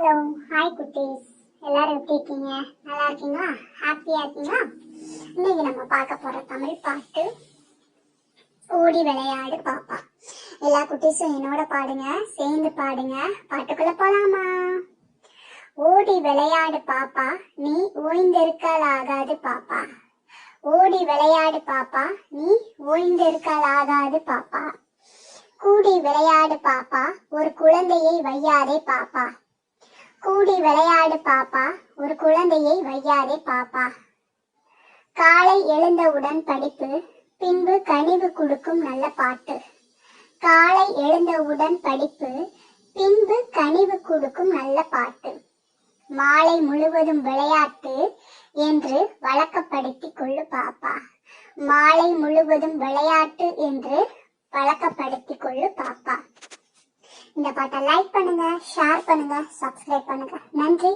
Hello hi குட்டீஸ். எல்லாரும் எப்படி இருக்கீங்க? நல்லா இருக்கீங்களா? ஹாப்பியா இருக்கீங்களா? இன்னைக்கு நம்ம பார்க்க போற தமிழ் பாட்டு ஓடி விளையாடு பாப்பா. எல்லா குட்டீஸும் என்னோட பாடுங்க சேர்ந்து பாடுங்க. பாட்டுக்குள்ள போலாமா? ஓடி விளையாடு பாப்பா நீ ஓய்ந்திருக்கலாகாது பாப்பா. ஓடி விளையாடு பாப்பா நீ ஓய்ந்திருக்கலாகாது பாப்பா. கூடி விளையாடு பாப்பா ஒரு குழந்தையை வையாதே பாப்பா. கூடி விளையாடு பாப்பா. ஒரு குழந்தையை வையாதே பாப்பா. காலை எழுந்தவுடன் படிப்பு பின்பு கனிவு கொடுக்கும் நல்ல பாட்டு. காலை எழுந்தவுடன் படிப்பு பின்பு கனிவு கொடுக்கும் நல்ல பாட்டு. மாலை முழுவதும் விளையாட்டு என்று வழக்கப்படுத்திக் கொள்ளு பாப்பா. மாலை முழுவதும் விளையாட்டு என்று வழக்கப்படுத்திக் கொள்ளு பாப்பா. இந்த பாட்டை லைக் பண்ணுங்க ஷேர் பண்ணுங்க சப்ஸ்கிரைப் பண்ணுங்க. நன்றி